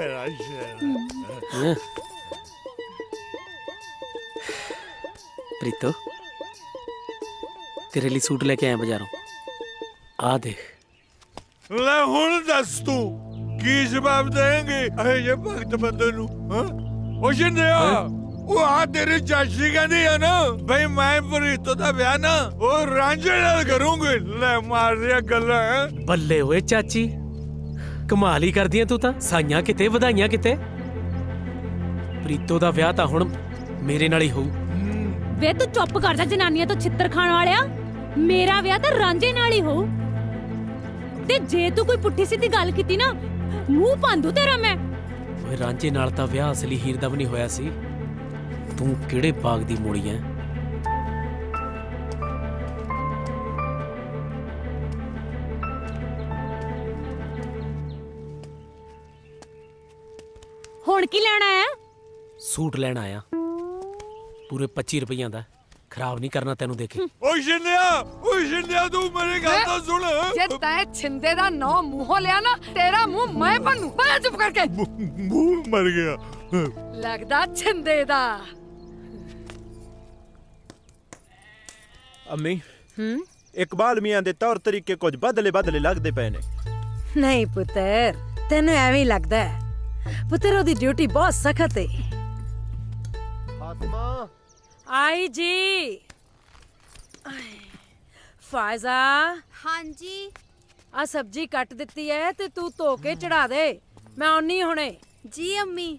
ਮੇਰਾ ਸ਼ੇਰ ਹੈਂ। ਪ੍ਰੀਤੋ ਤੇਰੇ ਲਈ ਸੂਟ ਲੈ ਕੇ ਆਇਆ ਬਾਜ਼ਾਰੋਂ ਆ ਦੇਖ ਲੈ ਹੁਣ ਦੱਸ ਤੂੰ ਕੀ ਜਵਾਬ ਦੇਂਗੇ ਇਹ ਜੇ ਭਗਤ ਬੰਦੇ ਨੂੰ ਹਾਂ ਉਹ ਜਿੰਦਿਆ ਉਹ ਆ ਤੇਰੀ ਚਾਚੀ ਕਹਿੰਦੀ ਆ ਨਾ ਬਈ ਮੈਂ ਪ੍ਰੀਤੋ ਦਾ ਵਿਆਹ ਨਾ ਉਹ ਰਾਂਝੇ ਨਾਲ ਕਰੂੰਗੀ ਲੈ ਮਾਰ ਰਿਆ ਗੱਲਾਂ ਹੈਂ। ਬੱਲੇ ਓਏ ਚਾਚੀ ਕਮਾਲ ਹੀ ਕਰਦੀ ਐ ਤੂੰ ਤਾਂ। ਸਾਈਆਂ ਕਿਤੇ ਵਧਾਈਆਂ ਕਿਤੇ। ਪ੍ਰੀਤੋ ਦਾ ਵਿਆਹ ਤਾਂ ਹੁਣ ਮੇਰੇ ਨਾਲ ਹੀ ਹੋਊ। ਵੇ ਤੂੰ ਚੁੱਪ ਕਰ ਜਾ ਜਨਾਨੀਆਂ ਤੋਂ ਛਿੱਤਰ ਖਾਣ ਵਾਲਿਆ। ਮੇਰਾ ਵਿਆਹ ਤਾਂ ਰਾਂਝੇ ਨਾਲ ਹੀ ਹੋਊ। ਤੇ ਜੇ ਤੂੰ ਕੋਈ ਪੁੱਠੀ ਸਿੱਧੀ ਗੱਲ ਕੀਤੀ ਨਾ ਮੂੰਹ ਭੰਦੂ ਤੇਰਾ ਮੈਂ। ਓਏ ਰਾਂਝੇ ਨਾਲ ਤਾਂ ਵਿਆਹ ਅਸਲੀ ਹੀਰ ਦਾ ਵੀ ਨਹੀਂ ਹੋਇਆ ਸੀ। ਤੂੰ ਕਿਹੜੇ ਬਾਗ ਦੀ ਮੋੜੀ ਐ? ਹੁਣ ਕੀ ਲੈਣਾ ਹੈ ਸੂਟ ਲੈਣ ਆਇਆ। ਪੂਰੇ 25 ਰੁਪਈਆਂ ਦਾ। ਖਰਾਬ ਨਹੀਂ ਕਰਨਾ ਤੈਨੂੰ ਦੇਖੇ ਉਹ ਜਿੰਦਿਆ ਉਹ ਜਿੰਦਿਆ ਤੂੰ ਮੇਰੀ ਗੱਲ ਤਾਂ ਸੁਣ। ਜੇ ਤੈਂ ਛਿੰਦੇ ਦਾ ਨਾਂ ਮੂੰਹੋਂ ਲਿਆ ਨਾ ਤੇਰਾ ਮੂੰਹ ਮੈਂ ਭੰਨੂ। ਬੜਾ ਚੁੱਪ ਕਰਕੇ। ਮੂੰਹ ਮਰ ਗਿਆ। ਲੱਗਦਾ ਛਿੰਦੇ ਦਾ। ਅੰਮੀ ਹੂੰ? ਇਕਬਾਲ ਮੀਆਂ ਦੇ ਤੌਰ ਤਰੀਕੇ ਕੁਝ ਬਦਲੇ ਬਦਲੇ ਲੱਗਦੇ ਪਏ ਨੇ। ਨਹੀਂ ਪੁੱਤਰ ਤੈਨੂੰ ਐਵੇਂ ਹੀ ਲੱਗਦਾ ਹੈ। ਪੁੱਤਰ ਉਹਦੀ ਡਿਊਟੀ ਬਹੁਤ ਸਖਤ ਹੈ ਫਾਤਮਾ ਆਈ ਜੀ ਆਏ, ਫਾਇਜ਼ਾ ਹਾਂਜੀ ਆ ਸਬਜ਼ੀ ਕੱਟ ਦਿੱਤੀ ਹੈ ਤੇ ਤੂੰ ਧੋ ਕੇ ਚੜਾ ਦੇ ਮੈਂ ਆਉਣੀ ਹੁਣੇ ਜੀ ਅੰਮੀ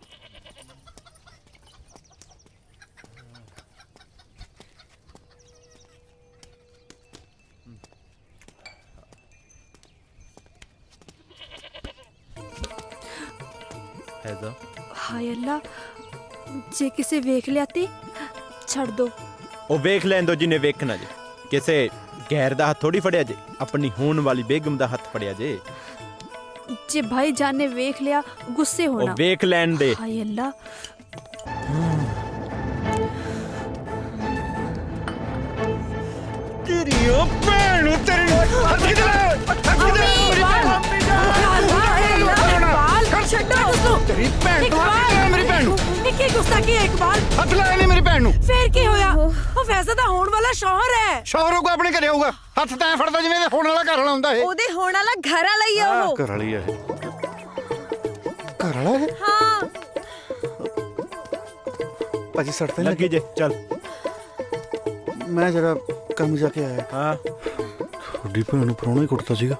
ਹੈਜ਼ਾ। ਹਾਏ ਅੱਲਾ ਜੇ ਕਿਸੇ ਵੇਖ ਲਿਆ ਤੇ ਛੱਡ ਦੋ। ਉਹ ਵੇਖ ਲੈਣ ਦੋ ਜਿਹਨੇ ਵੇਖਣਾ ਜੇ। ਕਿਸੇ ਗੈਰ ਦਾ ਹੱਥ ਥੋੜੀ ਫੜਿਆ ਜੇ ਆਪਣੀ ਹੋਣ ਵਾਲੀ ਬੇਗਮ ਦਾ ਹੱਥ ਫੜਿਆ ਜੇ। ਜੇ ਭਾਈ ਜਾਨ ਨੇ ਵੇਖ ਲਿਆ ਗੁੱਸੇ ਉਹ ਹੋਣਾ। ਵੇਖ ਲੈਣ ਦੇ। ਹਾਏ ਅੱਲਾ। ਤੇਰੀਓ ਭੈਣ ਨੂੰ ਤੇਰੀ ਹੱਥ ਇਕਬਾਲ ਤੇਰੀ ਭੈਣ ਤੋਂ ਹੱਥ ਕਿਹੜਾ ਮੇਰੀ ਭੈਣ ਨੂੰ। ਇਹ ਕੀ ਗੁਸਤਾਖੀ ਹੈ ਇਕਬਾਲ ਹੱਥ ਲਾਇਆ ਨਹੀਂ ਮੇਰੀ ਭੈਣ ਨੂੰ। ਫੇਰ ਕੀ ਹੋਇਆ? ਉਹ ਫੈਜ਼ਾ ਦਾ ਹੋਣ ਵਾਲਾ ਸ਼ੌਹਰ ਹੈ। ਸ਼ੌਹਰੋਂ ਕੋ ਆਪਣੇ ਘਰੇ ਆਊਗਾ ਹੱਥ ਤੈਂ ਫੜਦਾ ਜਿਵੇਂ ਇਹਦੇ ਹੋਣ ਵਾਲਾ ਘਰ ਵਾਲਾ ਹੁੰਦਾ ਇਹ। ਉਹਦੇ ਹੋਣ ਵਾਲਾ ਘਰ ਵਾਲਾ ਹੀ ਆ ਉਹ। ਘਰ ਵਾਲੀ ਹੈ ਘਰ ਵਾਲਾ ਹੈ ਹਾਂ। ਭਾਜੀ ਸੜ ਤਾਂ ਲੱਗੀ। ਜੇ ਚੱਲ। ਮੈਂ ਜਰਾ ਕੰਮ ਜਾ ਕੇ ਆਇਆ। ਹਾਂ। ਤੁਹਾਡੀ ਭੈਣ ਨੂੰ ਪਰੋਣਾ ਹੀ ਕੁੱਟਦਾ ਸੀਗਾ।